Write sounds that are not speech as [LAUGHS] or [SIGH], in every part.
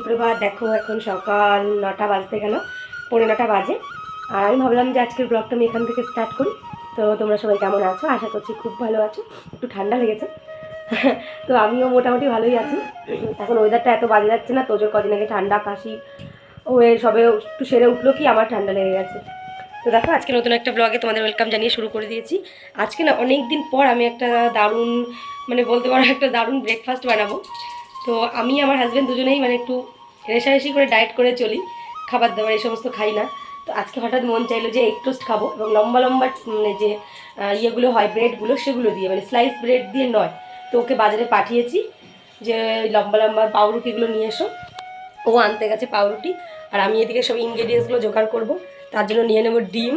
সুপ্রভাত, দেখো এখন সকাল নটা বাজতে গেল, পৌনে নটা বাজে। আর আমি ভাবলাম যে আজকের ব্লগটা আমি এখান থেকে স্টার্ট করি। তো তোমরা সবাই কেমন আছো? আশা করছি খুব ভালো আছো। একটু ঠান্ডা লেগেছে। [LAUGHS] তো আমিও মোটামুটি ভালোই আছি। এখন ওয়েদারটা এত বাজে যাচ্ছে না তোজোর কদিন আগে ঠান্ডা, কাশি হয়ে সবে একটু সেরে উঠল কি, আমার ঠান্ডা লেগে গেছে। তো দেখো, আজকে নতুন একটা ব্লগে তোমাদের ওয়েলকাম জানিয়ে শুরু করে দিয়েছি। আজকে না অনেক দিন পর আমি একটা দারুণ মানে বলতে পারো একটা দারুণ ব্রেকফাস্ট বানাবো। তো আমি আমার হাজব্যান্ড দুজনেই মানে একটু রেশারেশি করে ডায়েট করে চলি, খাবার দাবার এই সমস্ত খাই না। তো আজকে হঠাৎ মন চাইলো যে এগ টোস্ট খাব এবং লম্বা লম্বা মানে যে ইয়েগুলো হয় ব্রেডগুলো সেগুলো দিয়ে মানে স্লাইস ব্রেড দিয়ে নয়। তো ওকে বাজারে পাঠিয়েছি যে, লম্বা লম্বা পাউরুটিগুলো নিয়ে এসো। ও আনতে গেছে পাউরুটি, আর আমি এদিকে সব ইনগ্রেডিয়েন্টসগুলো জোগাড় করব। তার জন্য নিয়ে নেব ডিম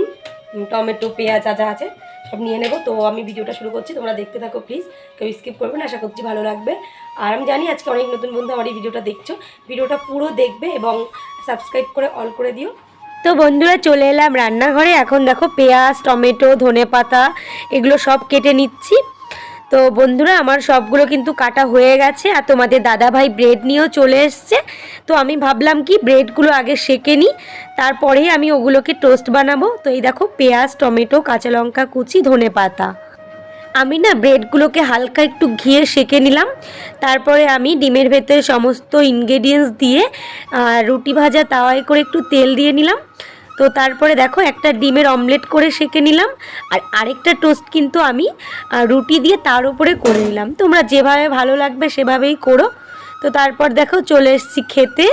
টমেটো, পেঁয়াজ যা আছে। সব নিয়ে নেব। তো আমি ভিডিওটা শুরু করছি, তোমরা দেখতে থাকো প্লিজ কেউ স্কিপ করবে না, আশা করছি ভালো লাগবে। আর আমি জানি আজকে অনেক নতুন বন্ধু আমার এই ভিডিওটা দেখছ। ভিডিওটা পুরো দেখবে এবং সাবস্ক্রাইব করে অল করে দিও। তো বন্ধুরা, চলে এলাম রান্নাঘরে। এখন দেখো পেঁয়াজ, টমেটো ধনে পাতা এগুলো সব কেটে নিচ্ছি। তো বন্ধুরা, আমার সবগুলো কিন্তু কাটা হয়ে গেছে আর তোমাদের দাদাভাই ব্রেড নিয়েও চলে এসছে। তো আমি ভাবলাম কি ব্রেডগুলো আগে সেকে নিই তারপরেই আমি ওগুলোকে টোস্ট বানাবো। তো এই দেখো, পেঁয়াজ, টমেটো, কাঁচা লঙ্কা, কুচি, ধনে পাতা। আমি না ব্রেডগুলোকে হালকা একটু ঘিয়ে সেকে নিলাম। তারপরে আমি ডিমের ভেতরে সমস্ত ইনগ্রেডিয়েন্টস দিয়ে রুটি ভাজা তাওয়ায় করে একটু তেল দিয়ে নিলাম। তো তারপরে দেখো একটা ডিমের অমলেট করে সেকে নিলাম, আর আরেকটা টোস্ট কিন্তু আমি রুটি দিয়ে তার উপরে করে নিলাম। তোমরা যেভাবে ভালো লাগবে সেভাবেই করো। তো তারপর দেখো চলে এসেছি খেতে।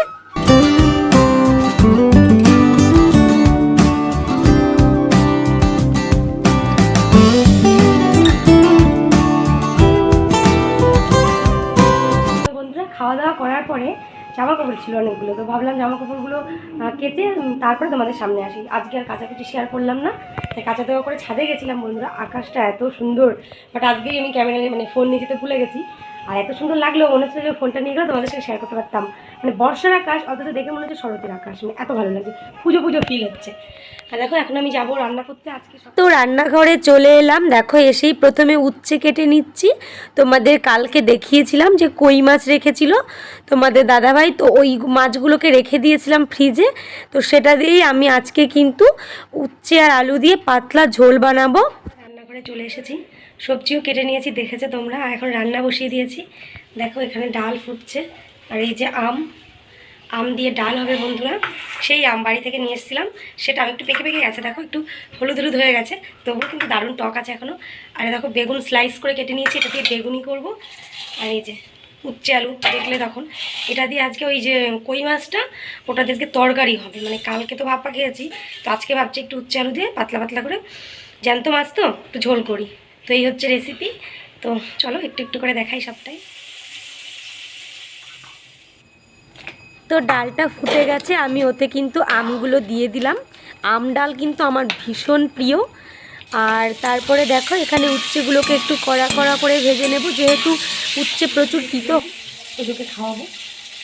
খাওয়া দাওয়া করার পরে জামা কাপড় ছিল অনেকগুলো, তো ভাবলাম জামা কাপড়গুলো কেটে তারপরে তোমাদের সামনে আসি। আজকে আর কাচাকুচি শেয়ার করলাম না, তাই কাঁচা দেওয়া করে ছাদে গেছিলাম বন্ধুরা, আকাশটা এত সুন্দর বাট আজকেই আমি ক্যামেরা মানে ফোন নিয়ে যেতে ভুলে গেছি। আর এত সুন্দর লাগল, মনে হচ্ছে যে ফোনটা নিয়ে গেলে, তোমাদের সাথে শেয়ার করতে পারতাম। মানে বর্ষার আকাশ, অথচ দেখে মনে হচ্ছে শরতের আকাশ মানে এত ভালো লাগছে, পুজো পুজো ফিল হচ্ছে। দেখো, এখন আমি যাব রান্না করতে, আজকে তো রান্নাঘরে চলে এলাম, দেখো এসেই প্রথমে উচ্ছে কেটে নিচ্ছি। তোমাদের কালকে দেখিয়েছিলাম যে কই মাছ রেখেছিল তোমাদের দাদাভাই, তো ওই মাছগুলোকে রেখে দিয়েছিলাম ফ্রিজে তো সেটা দিয়েই আমি আজকে কিন্তু উচ্ছে আর আলু দিয়ে পাতলা ঝোল বানাবো। রান্নাঘরে চলে এসেছি। সবজিও কেটে নিয়েছি, দেখেছে তোমরা? আর এখন রান্না বসিয়ে দিয়েছি। দেখো, এখানে ডাল ফুটছে। আর এই যে আম আম দিয়ে ডাল হবে বন্ধুরা। সেই আম বাড়ি থেকে নিয়ে এসেছিলাম। সেটা আমি একটু পেকে পেকে গেছে। দেখো, একটু হলুদ হলুদ হয়ে গেছে। তবুও কিন্তু দারুণ টক আছে এখনও আর দেখো, বেগুন স্লাইস করে কেটে নিয়েছি। এটা দিয়ে বেগুনি করব। আর এই যে উচ্ছে আলু দেখলে তখন। এটা দিয়ে আজকে ওই যে কই মাছটা, ওটা দিয়ে তরকারি হবে। মানে কালকে তো ভাপা খেয়েছি। তো আজকে ভাবছি একটু উচ্ছে আলু দিয়ে পাতলা পাতলা করে জ্যান্ত মাছ তো, একটু ঝোল করি। তো এই হচ্ছে রেসিপি তো চলো, একটু একটু করে দেখাই সবটাই। তো ডালটা ফুটে গেছে, আমি ওতে কিন্তু আমগুলো দিয়ে দিলাম। আম ডাল কিন্তু আমার ভীষণ প্রিয়। আর তারপরে দেখো, এখানে উচ্ছেগুলোকে একটু কড়া কড়া করে ভেজে নেব। যেহেতু উচ্ছে প্রচুর তিতো এদিকে খাওয়াবো।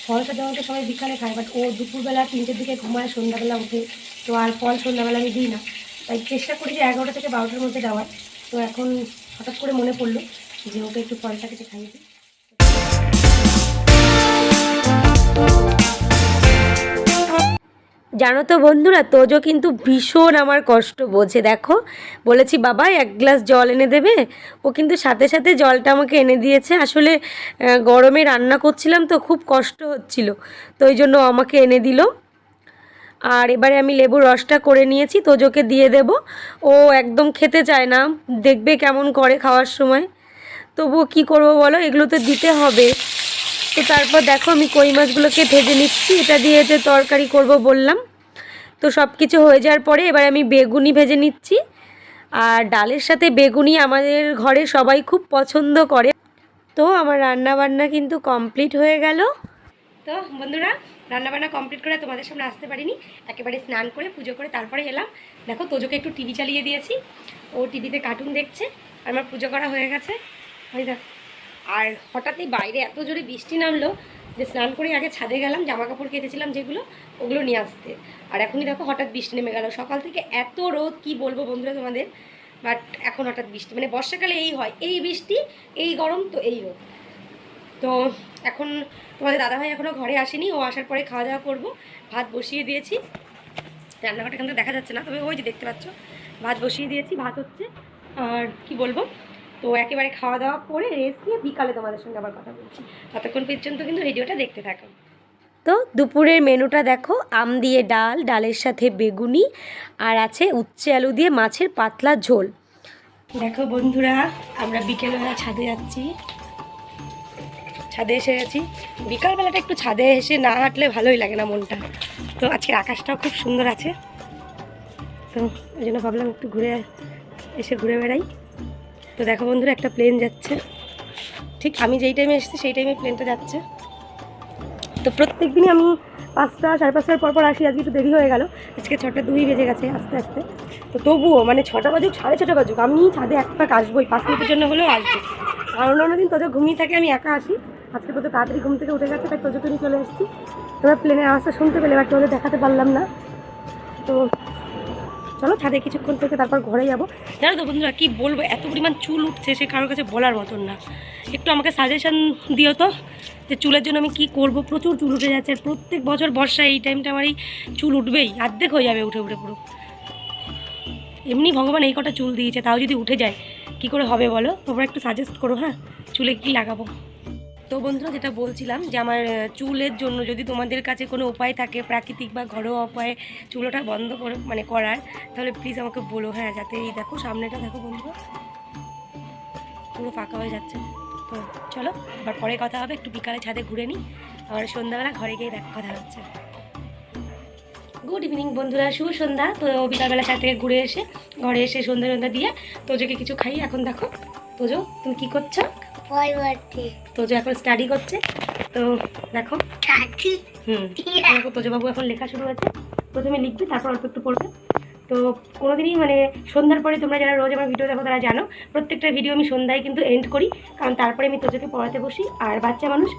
ফলটা যেমন তো সবাই বিকালে খায় বাট ও দুপুরবেলা তিনটের দিকে ঘুমায়, সন্ধ্যাবেলা উঠে। তো আর ফল সন্ধ্যাবেলা আমি দিই না। তাই চেষ্টা করি যে এগারোটা থেকে বারোটার মধ্যে দেওয়ার তো এখন হঠাৎ করে মনে পড়ল যে ওকে একটু ফলটা কেটে খাইয়ে দিই। জানো তো বন্ধুরা, তোজো কিন্তু ভীষণ আমার কষ্ট বোঝে, দেখো। বলেছি, বাবা, এক গ্লাস জল এনে দেবে? ও কিন্তু সাথে সাথে জলটা আমাকে এনে দিয়েছে। আসলে গরমে রান্না করছিলাম তো খুব কষ্ট হচ্ছিল। তো ওই জন্য আমাকে এনে দিল। আর এবারে আমি লেবুর রসটা করে নিয়েছি, তোজোকে দিয়ে দেব। ও একদম খেতে চায় না, দেখবে কেমন করে খাওয়ার সময়। তবুও কি করব বলো, এগুলো তো দিতে হবে। তো তারপর দেখো আমি কই মাছগুলোকে ভেজে নিচ্ছি, এটা দিয়ে যে তরকারি করব বললাম। তো সব কিছু হয়ে যাওয়ার পরে এবার আমি বেগুনি ভেজে নিচ্ছি। আর ডালের সাথে বেগুনি আমাদের ঘরে সবাই খুব পছন্দ করে। তো আমার রান্না বান্না কিন্তু কমপ্লিট হয়ে গেল। তো বন্ধুরা, রান্নাবান্না কমপ্লিট করে তোমাদের সামনে আসতে পারিনি। একেবারে স্নান করে পুজো করে তারপরে এলাম। দেখো, তোজোকে একটু টিভি চালিয়ে দিয়েছি। ও টিভিতে কার্টুন দেখছে। আর আমার পুজো করা হয়ে গেছে। ওই দেখো। আর হঠাৎই বাইরে এত জোরে বৃষ্টি নামলো যে স্নান করে আগে ছাদে গেলাম জামা কাপড় কেটেছিলাম যেগুলো, ওগুলো নিয়ে আসতে। আর এখনই দেখো, হঠাৎ বৃষ্টি নেমে গেল। সকাল থেকে এত রোদ, কি বলব বন্ধুরা তোমাদের? বাট এখন হঠাৎ বৃষ্টি। মানে বর্ষাকালে এই হয়। এই বৃষ্টি, এই গরম তো এই রোদ। তো এখন তোমাদের দাদাভাই এখনও ঘরে আসেনি ও আসার পরে খাওয়া দাওয়া করব। ভাত বসিয়ে দিয়েছি। রান্নাঘরটা এখান থেকে দেখা যাচ্ছে না তবে ওই যে দেখতে পাচ্ছ ভাত বসিয়ে দিয়েছি ভাত হচ্ছে আর কি বলব তো একেবারে খাওয়া দাওয়া করে রেস্ট নিয়ে বিকালে তোমাদের সঙ্গে আবার কথা বলছি। ততক্ষণ পর্যন্ত কিন্তু ভিডিওটা দেখতে থাকো। তো দুপুরের মেনুটা দেখো আম দিয়ে ডাল ডালের সাথে বেগুনি আর আছে উচ্ছে আলু দিয়ে মাছের পাতলা ঝোল। দেখো বন্ধুরা আমরা বিকেলবেলা ছাদে যাচ্ছি। ছাদে এসে গেছি। বিকালবেলাটা একটু ছাদে এসে না হাঁটলে ভালোই লাগে না মনটা। তো আজকে আকাশটাও খুব সুন্দর আছে। তো ওই জন্য ভাবলাম একটু ঘুরে এসে ঘুরে বেড়াই। তো দেখো বন্ধুরা, একটা প্লেন যাচ্ছে। ঠিক আমি যেই টাইমে এসেছি, সেই টাইমে প্লেনটা যাচ্ছে। তো প্রত্যেক দিনই আমি পাঁচটা, সাড়ে পাঁচটার পর পর আসি। আজকে একটু দেরি হয়ে গেল। আজকে ছটা দুই বেজে গেছে আস্তে আস্তে। তো তবুও মানে ছটা বাজুক, সাড়ে ছটা বাজুক। আমি ছাদে এক পাক আসবোই। পাঁচ মিনিটের জন্য হলেও আসব। আর অন্য দিন তোজো ঘুমিয়ে থাকে, আমি একা আসি। আজকে তোদের তাড়াতাড়ি ঘুম থেকে উঠে গেছে, তাই তোজোকে নিয়ে চলে এসেছি। তোমরা প্লেনের আওয়াজটা শুনতে পেলে বাট তোদের দেখাতে পারলাম না। তো চলো, ছাদে কিছুক্ষণ থেকে তারপর ঘরে যাব। জানো তো বন্ধুরা, কী বলব, এত পরিমাণ চুল উঠছে, সে কারোর কাছে বলার মতন না। একটু আমাকে সাজেশান দিও তো, যে চুলের জন্য আমি কি করব? প্রচুর চুল উঠে যাচ্ছে, আর প্রত্যেক বছর বর্ষায় এই টাইমটা আমার এই চুল উঠবেই, অর্ধেক হয়ে যাবে উঠে উঠে পুরো। এমনি ভগবান এই কটা চুল দিয়েছে, তাও যদি উঠে যায়, কি করে হবে বলো? তোমরা একটু সাজেস্ট করো হ্যাঁ? চুলে কি লাগাবো? তো বন্ধুরা, যেটা বলছিলাম যে আমার চুলের জন্য যদি তোমাদের কাছে কোনো উপায় থাকে, প্রাকৃতিক বা ঘরোয়া উপায়ে চুল ওঠা বন্ধ করে মানে করার, তাহলে প্লিজ আমাকে বলো। হ্যাঁ যাতে এই দেখো, সামনেটা দেখো বন্ধুরা, পুরো ফাঁকা হয়ে যাচ্ছে। তো চলো আবার পরে কথা হবে, একটু বিকালে ছাদে ঘুরে নিই। আর সন্ধ্যাবেলা ঘরে গিয়ে দেখ, কথা হচ্ছে। গুড ইভিনিং বন্ধুরা, শুভ সন্ধ্যা। তো বিকালবেলা ছাদ থেকে ঘুরে এসে, ঘরে এসে সন্ধ্যা সন্ধ্যা দিয়ে তোজোকে কিছু খাই। এখন দেখো, তোজো, তুমি কি করছ? তোজো এখন স্টাডি করছে তো দেখো। হুম দেখো তোজবাবু এখন লেখা শুরু হয়েছে প্রথমে লিখবে তারপর অল্প একটু পড়বে। তো কোনোদিনই মানে সন্ধ্যার পরে তোমরা যারা রোজ আমার ভিডিও দেখো তারা জানো প্রত্যেকটা ভিডিও আমি সন্ধ্যায় কিন্তু এন্ড করি। কারণ তারপরে আমি তোজোকে পড়াতে বসি। আর বাচ্চা মানুষ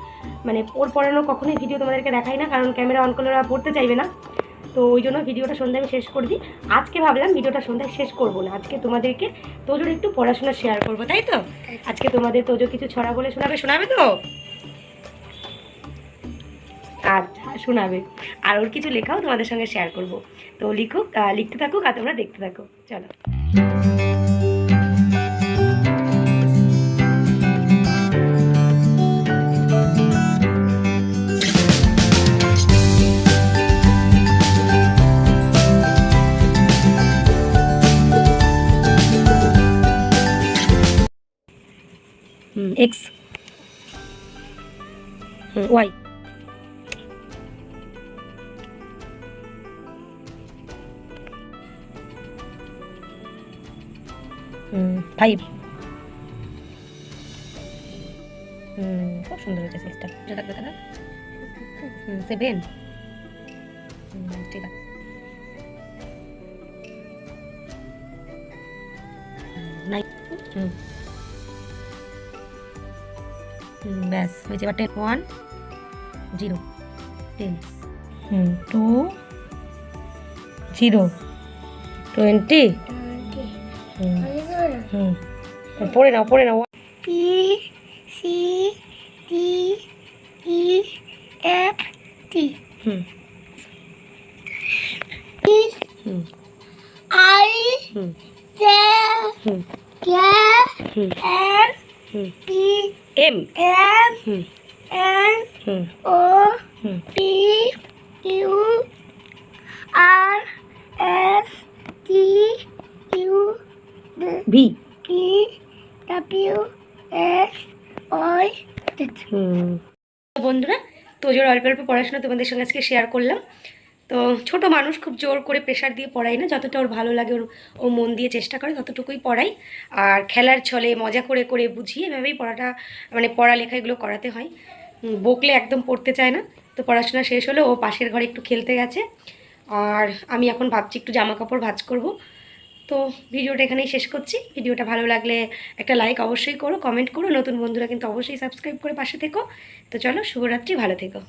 মানে ওর পড়ানো কখনোই ভিডিও তোমাদেরকে দেখাই না কারণ ক্যামেরা অন করলে ওরা পড়তে চাইবে না। তো ওই জন্য ভিডিওটা সন্ধ্যায় আমি শেষ করে দিই। আজকে ভাবলাম ভিডিওটা সন্ধ্যায় শেষ করব না। আজকে তোমাদেরকে তোজোর একটু পড়াশোনা শেয়ার করব, তাই তো? আজকে তোমাদের তোজো কিছু ছড়া বলে শোনাবে শোনাবে তো? আচ্ছা শোনাবে। আর ওর কিছু লেখাও তোমাদের সঙ্গে শেয়ার করব। তো লিখুক লিখতে থাকুক আর তোমরা দেখতে থাকো। চলো। এক্স ওয়াই ফাইভ খুব সুন্দর হয়েছে যে থাকবে হুম সেভেন ঠিক আছে নাইন হুম ব্যাস হয়েছে এবার ten one zero ten hmm two zero twenty hmm পড়ে নাও পড়ে নাও P C T E F T hmm hmm I hmm J hmm K hmm M P M M N O P U R S T U V P W S Y hmm বন্ধুরা তোজোর অল্প অল্প পড়াশোনা তোমাদের সঙ্গে আজকে share করলাম। তো ছোট মানুষ খুব জোর করে প্রেশার দিয়ে পড়াই না, যতটা ওর ভালো লাগে ওর, ও মন দিয়ে চেষ্টা করে ততটুকুই পড়াই আর খেলার ছলে মজা করে করে বুঝিয়ে এভাবেই পড়াটা মানে পড়ালেখা এগুলো করাতে হয়। বকলে একদম পড়তে চায় না। তো পড়াশোনা শেষ হলে, ও পাশের ঘরে একটু খেলতে গেছে। আর আমি এখন ভাবছি একটু জামা কাপড় ভাজ করব। তো ভিডিওটা এখানেই শেষ করছি। ভিডিওটা ভালো লাগলে একটা লাইক অবশ্যই করো কমেন্ট করো। নতুন বন্ধুরা কিন্তু অবশ্যই সাবস্ক্রাইব করে পাশে থেকো। তো চলো, শুভরাত্রি, ভালো থেকো।